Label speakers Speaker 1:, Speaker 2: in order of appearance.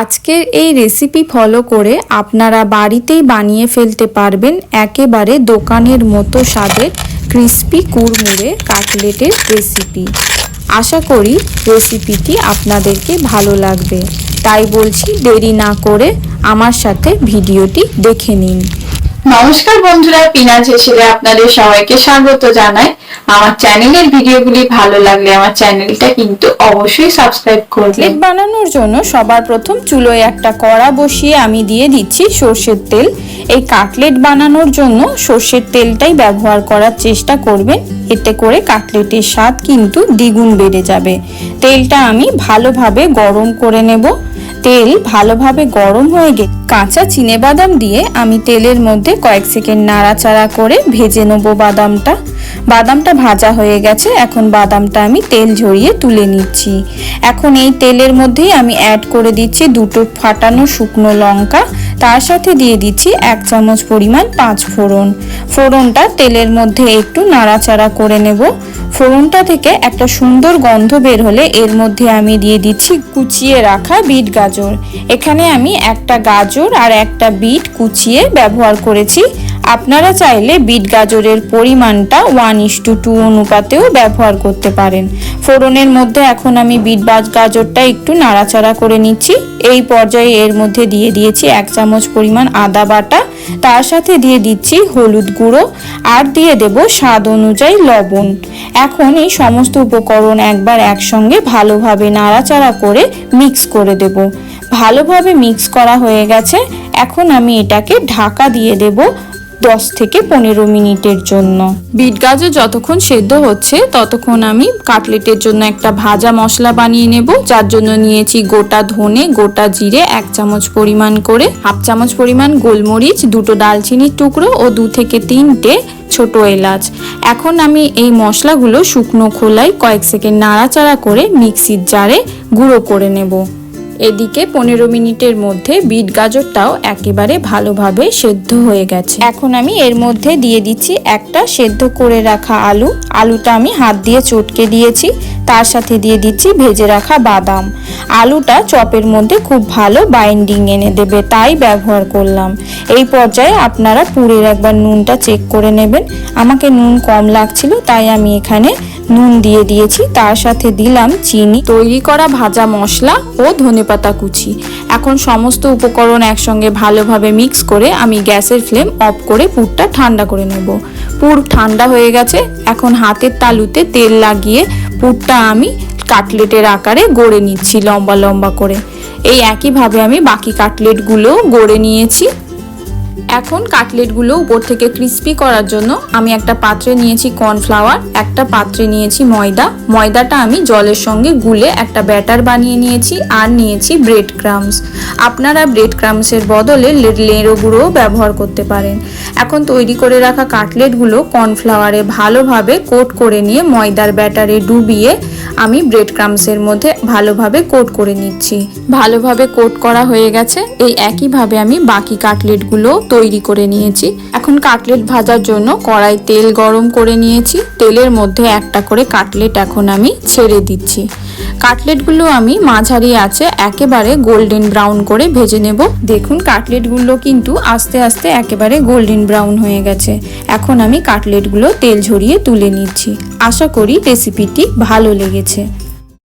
Speaker 1: আজকের এই recipe follow করে আপনারা বাড়িতেই বানিয়ে ফেলতে পারবেন একেবারে দোকানের মতো স্বাদের ক্রিস্পি কুড়মুড়ে কাটলেটের রেসিপি আশা করি রেসিপিটি আপনাদেরকে ভালো লাগবে। তাই বলছি দেরি না করে আমার সাথে ভিডিওটি দেখে নিন।
Speaker 2: নমস্কার বন্ধুরা পিনাজ হেসেলে আপনাদের সবাইকে স্বাগত জানাই। আমার চ্যানেলের ভিডিওগুলি ভালো লাগলে আমার চ্যানেলটা কিন্তু অবশ্যই সাবস্ক্রাইব
Speaker 1: কাটলেট বানানোর জন্য সবার প্রথম চুলোয় একটা কড়া বসিয়ে আমি দিয়ে দিচ্ছি সর্ষের তেল। এই কাটলেট বানানোর জন্য সর্ষের তেলটাই ব্যবহার করার চেষ্টা করবেন। এতে করে কাটলেটের স্বাদ কিন্তু দ্বিগুণ বেড়ে যাবে। তেলটা আমি ভালোভাবে গরম করে নেব। তেল ভালোভাবে গরম হয়ে গে কাঁচা চিনে বাদাম দিয়ে আমি তেলের মধ্যে কয়েক সেকেন্ড নাড়াচাড়া করে ভেজে নেব বাদামটা। বাদামটা ভাজা হয়ে গেছে, এখন বাদামটা আমি তেল ঝরিয়ে তুলে নিচ্ছি। এখন এই তেলের মধ্যেই আমি অ্যাড করে দিচ্ছি দুটো ফাটানো শুকনো লঙ্কা, তার সাথে দিয়ে দিচ্ছি এক চামচ পরিমাণ পাঁচ ফোড়ন। ফোড়নটা তেলের মধ্যে একটু নাড়াচাড়া করে নেব। ফোড়নটা থেকে একটা সুন্দর গন্ধ বের হলে এর মধ্যে আমি দিয়ে দিচ্ছি কুচিয়ে রাখা বিট গাজর। এখানে আমি একটা গাজর আর একটা বিট কুচিয়ে ব্যবহার করেছি। আপনারা চাইলে বিট গাজরের পরিমাণটা ওয়ান ইস টু টু অনুপাতেও ব্যবহার করতে পারেন। ফোড়নের মধ্যে এখন আমি বিট বাজ গাজরটা একটু নাড়াচাড়া করে নিচ্ছি। এই পর্যায়ে এর মধ্যে দিয়ে দিয়েছি এক চামচ পরিমাণ আদা বাটা। তার সাথে দিয়ে দিচ্ছি হলুদ গুঁড়ো আর দিয়ে দেব স্বাদ অনুযায়ী লবণ। এখন এই সমস্ত উপকরণ একবার একসঙ্গে ভালোভাবে নাড়াচাড়া করে মিক্স করে দেব। ভালোভাবে মিক্স করা হয়ে গেছে। এখন আমি এটাকে ঢাকা দিয়ে দেব দশ থেকে পনেরো মিনিটের জন্য। বিট গাজর যতক্ষণ সেদ্ধ হচ্ছে, ততক্ষণ আমি কাটলেটের জন্য একটা ভাজা মশলা বানিয়ে নেব, যার জন্য নিয়েছি গোটা ধনে, গোটা জিরে, এক চামচ পরিমাণ করে, হাফ চামচ পরিমাণ গোলমরিচ, দুটো দালচিনির টুকরো ও দু থেকে তিনটে ছোট এলাচ। এখন আমি এই মশলাগুলো শুকনো খোলায় কয়েক সেকেন্ড নাড়াচাড়া করে মিক্সির জারে গুঁড়ো করে নেব। এদিকে পনেরো মিনিটের মধ্যে বিট গাজরটাও একেবারে ভালোভাবে সেদ্ধ হয়ে গেছে। এখন আমি এর মধ্যে দিয়ে দিচ্ছি একটা সেদ্ধ করে রাখা আলু। আলুটা আমি হাত দিয়ে চটকে দিয়েছি। তার সাথে দিয়ে দিচ্ছি ভেজে রাখা বাদাম। আলুটা চপের মধ্যে খুব ভালো বাইন্ডিং এনে দেবে, তাই ব্যবহার করলাম। এই পর্যায়ে আপনারা পুরের একবার নুনটা চেক করে নেবেন। আমাকে নুন কম লাগছিল, তাই আমি এখানে নুন দিয়ে দিয়েছি, তার সাথে দিলাম চিনি। তৈরি করা ভাজা মশলা ও ধনেপাতা কুচি। এখন সমস্ত উপকরণ একসঙ্গে ভালোভাবে মিক্স করে আমি গ্যাসের ফ্লেম অফ করে পুরটা ঠান্ডা করে নেব। পুর ঠান্ডা হয়ে গেছে, এখন হাতের তালুতে তেল লাগিয়ে পুরটা আমি কাটলেটের আকারে গড়ে নিচ্ছি লম্বা লম্বা করে। এই একইভাবে আমি বাকি কাটলেটগুলো গড়ে নিয়েছি। এখন কাটলেটগুলো উপর থেকে ক্রিস্পি করার জন্য আমি একটা পাত্রে নিয়েছি কর্নফ্লাওয়ার একটা পাত্রে নিয়েছি ময়দা। ময়দাটা আমি জলের সঙ্গে গুলে একটা ব্যাটার বানিয়ে নিয়েছি আর নিয়েছি ব্রেড ক্রামস আপনারা ব্রেড ক্রামসের বদলে লেঁড়ো গুঁড়োও ব্যবহার করতে পারেন। এখন তৈরি করে রাখা কাটলেটগুলো কর্নফ্লাওয়ারে ভালোভাবে কোট করে নিয়ে ময়দার ব্যাটারে ডুবিয়ে আমি ব্রেড ক্রামসের মধ্যে ভালোভাবে কোট করে নিচ্ছি। ভালোভাবে কোট করা হয়ে গেছে, এই একইভাবে আমি বাকি কাটলেটগুলো তৈরি করে নিয়েছি। এখন কাটলেট ভাজার জন্য কড়াই তেল গরম করে নিয়েছি। তেলের মধ্যে একটা করে কাটলেট এখন আমি ছেড়ে দিচ্ছি। কাটলেটগুলো আমি মাঝারি আছে, একেবারে গোল্ডেন ব্রাউন করে ভেজে নেব। দেখুন, কাটলেটগুলো কিন্তু আস্তে আস্তে একেবারে গোল্ডেন ব্রাউন হয়ে গেছে। এখন আমি কাটলেটগুলো তেল ঝরিয়ে তুলে নিচ্ছি। আশা করি রেসিপিটি ভালো লেগেছে।